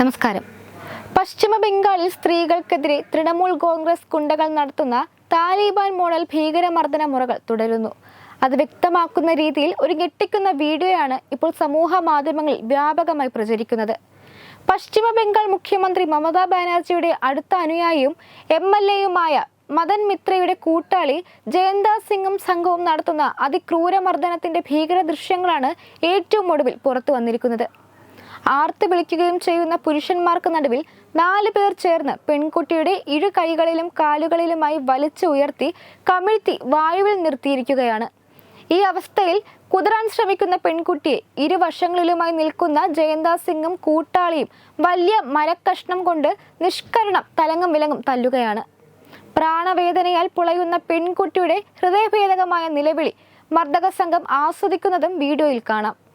നമസ്കാരം. പശ്ചിമ ബംഗാളിൽ സ്ത്രീകൾക്കെതിരെ തൃണമൂൽ കോൺഗ്രസ് ഗുണ്ടകൾ നടത്തുന്ന താലിബാൻ മോഡൽ ഭീകരമർദ്ദന മുറകൾ തുടരുന്നു. അത് വ്യക്തമാക്കുന്ന രീതിയിൽ ഒരു ഞെട്ടിക്കുന്ന വീഡിയോയാണ് ഇപ്പോൾ സമൂഹ മാധ്യമങ്ങളിൽ വ്യാപകമായി പ്രചരിക്കുന്നത്. പശ്ചിമ ബംഗാൾ മുഖ്യമന്ത്രി മമതാ ബാനർജിയുടെ അടുത്ത അനുയായിയും എം എൽ എയുമായ മദൻ മിത്രയുടെ കൂട്ടാളി ജയന്താ സിംഗും സംഘവും നടത്തുന്ന അതിക്രൂരമർദ്ദനത്തിന്റെ ഭീകര ദൃശ്യങ്ങളാണ് ഏറ്റവും ഒടുവിൽ പുറത്തു വന്നിരിക്കുന്നത്. ആർത്ത് വിളിക്കുകയും ചെയ്യുന്ന പുരുഷന്മാർക്ക് നടുവിൽ നാല് പേർ ചേർന്ന് പെൺകുട്ടിയുടെ ഇരു കൈകളിലും കാലുകളിലുമായി വലിച്ചു ഉയർത്തി കമിഴ്ത്തി വായുവിൽ നിർത്തിയിരിക്കുകയാണ്. ഈ അവസ്ഥയിൽ കുതിരാൻ ശ്രമിക്കുന്ന പെൺകുട്ടിയെ ഇരുവശങ്ങളിലുമായി നിൽക്കുന്ന ജയന്താ സിംഗും കൂട്ടാളിയും വലിയ മരക്കഷ്ണം കൊണ്ട് നിഷ്കരണം തലങ്ങും വിലങ്ങും തല്ലുകയാണ്. പ്രാണവേദനയാൽ പുളയുന്ന പെൺകുട്ടിയുടെ ഹൃദയഭേദകമായ നിലവിളി മർദ്ദക സംഘം ആസ്വദിക്കുന്നതും വീഡിയോയിൽ കാണാം.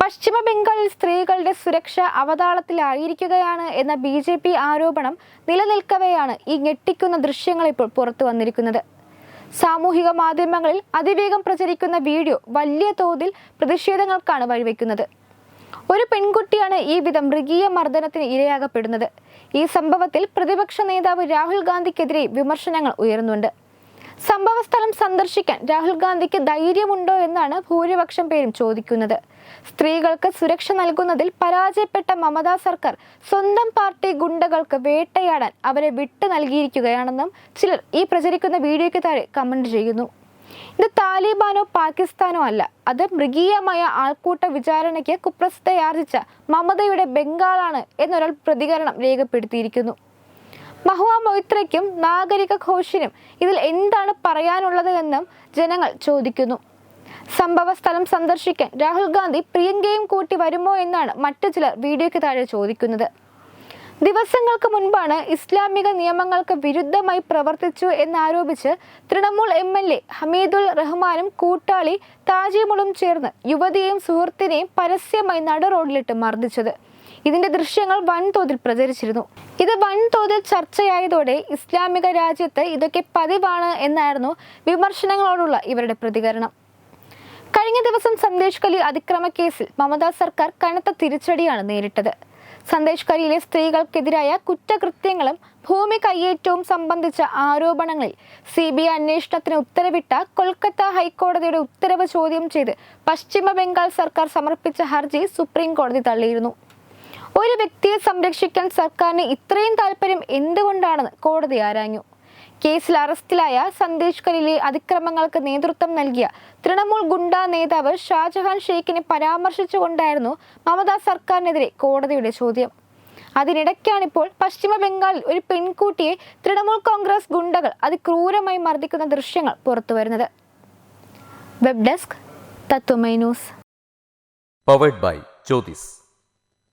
പശ്ചിമ ബംഗാളിൽ സ്ത്രീകളുടെ സുരക്ഷ അവതാളത്തിലായിരിക്കുകയാണ് എന്ന ബി ജെ പി ആരോപണം നിലനിൽക്കവെയാണ് ഈ ഞെട്ടിക്കുന്ന ദൃശ്യങ്ങൾ ഇപ്പോൾ പുറത്തു വന്നിരിക്കുന്നത്. സാമൂഹിക മാധ്യമങ്ങളിൽ അതിവേഗം പ്രചരിക്കുന്ന വീഡിയോ വലിയ തോതിൽ പ്രതിഷേധങ്ങൾക്കാണ് വഴിവെക്കുന്നത്. ഒരു പെൺകുട്ടിയാണ് ഈ വിധം മൃഗീയ മർദ്ദനത്തിന് ഇരയാകപ്പെടുന്നത്. ഈ സംഭവത്തിൽ പ്രതിപക്ഷ നേതാവ് രാഹുൽ ഗാന്ധിക്കെതിരെ വിമർശനങ്ങൾ ഉയരുന്നുണ്ട് സംഭവസ്ഥലം സന്ദർശിക്കാൻ രാഹുൽ ഗാന്ധിക്ക് ധൈര്യമുണ്ടോ എന്നാണ് ഭൂരിപക്ഷം പേരും ചോദിക്കുന്നത്. സ്ത്രീകൾക്ക് സുരക്ഷ നൽകുന്നതിൽ പരാജയപ്പെട്ട മമതാ സർക്കാർ സ്വന്തം പാർട്ടി ഗുണ്ടകൾക്ക് വേട്ടയാടാൻ അവരെ വിട്ടു നൽകിയിരിക്കുകയാണെന്നും ചിലർ ഈ പ്രചരിക്കുന്ന വീഡിയോയ്ക്ക് താഴെ കമന്റ് ചെയ്യുന്നു. ഇത് താലിബാനോ പാകിസ്ഥാനോ അല്ല. അത് മൃഗീയമായ ആൾക്കൂട്ട വിചാരണയ്ക്ക് കുപ്രസിദ്ധയാർജിച്ച മമതയുടെ ബംഗാളാണ് എന്നൊരാൾ പ്രതികരണം രേഖപ്പെടുത്തിയിരിക്കുന്നു. മഹുവ മൊയ്ത്രയ്ക്കും നാഗരിക ഘോഷിനും ഇതിൽ എന്താണ് പറയാനുള്ളത് എന്നും ജനങ്ങൾ ചോദിക്കുന്നു. സംഭവ സ്ഥലം സന്ദർശിക്കാൻ രാഹുൽ ഗാന്ധി പ്രിയങ്കയും കൂട്ടി വരുമോ എന്നാണ് മറ്റു ചിലർ വീഡിയോയ്ക്ക് താഴെ ചോദിക്കുന്നത്. ദിവസങ്ങൾക്ക് മുൻപാണ് ഇസ്ലാമിക നിയമങ്ങൾക്ക് വിരുദ്ധമായി പ്രവർത്തിച്ചു എന്നാരോപിച്ച് Trinamool M L A Hamidul റഹ്മാനും കൂട്ടാളി താജിമുളും ചേർന്ന് യുവതിയെയും സുഹൃത്തിനെയും പരസ്യമായി നട റോഡിലിട്ട് മർദ്ദിച്ചത്. ഇതിന്റെ ദൃശ്യങ്ങൾ വൻതോതിൽ പ്രചരിച്ചിരുന്നു. ഇത് വൻതോതിൽ ചർച്ചയായതോടെ ഇസ്ലാമിക രാജ്യത്ത് ഇതൊക്കെ പതിവാണ് എന്നായിരുന്നു വിമർശനങ്ങളോടുള്ള ഇവരുടെ പ്രതികരണം. കഴിഞ്ഞ ദിവസം സന്ദേശ് കലി അതിക്രമ കേസിൽ മമതാ സർക്കാർ കനത്ത തിരിച്ചടിയാണ് നേരിട്ടത്. സന്ദേശ് കലിയിലെ സ്ത്രീകൾക്കെതിരായ കുറ്റകൃത്യങ്ങളും ഭൂമി കയ്യേറ്റവും സംബന്ധിച്ച ആരോപണങ്ങളിൽ സി ബി ഐ അന്വേഷണത്തിന് ഉത്തരവിട്ട കൊൽക്കത്ത ഹൈക്കോടതിയുടെ ഉത്തരവ് ചോദ്യം ചെയ്ത് പശ്ചിമ ബംഗാൾ സർക്കാർ സമർപ്പിച്ച ഹർജി സുപ്രീം കോടതി തള്ളിയിരുന്നു. ഒരു വ്യക്തിയെ സംരക്ഷിക്കാൻ സർക്കാരിന് ഇത്രയും താല്പര്യം എന്തുകൊണ്ടാണെന്ന് കോടതി ആരാഞ്ഞു? കേസിൽ അറസ്റ്റിലായ സന്ദേശ് കലിലെ അതിക്രമങ്ങൾക്ക് നേതൃത്വം നൽകിയ തൃണമൂൽ ഗുണ്ട നേതാവ് ഷാജഹാൻ ഷെയ്ഖിനെ പരാമർശിച്ചുകൊണ്ടായിരുന്നു മമതാ സർക്കാരിനെതിരെ കോടതിയുടെ ചോദ്യം. അതിനിടയ്ക്കാണിപ്പോൾ പശ്ചിമ ബംഗാളിൽ ഒരു പെൺകുട്ടിയെ തൃണമൂൽ കോൺഗ്രസ് ഗുണ്ടകൾ അതിക്രൂരമായി മർദ്ദിക്കുന്ന ദൃശ്യങ്ങൾ പുറത്തുവരുന്നത്. Web desk Tatwamayi News. Powered by Jyothis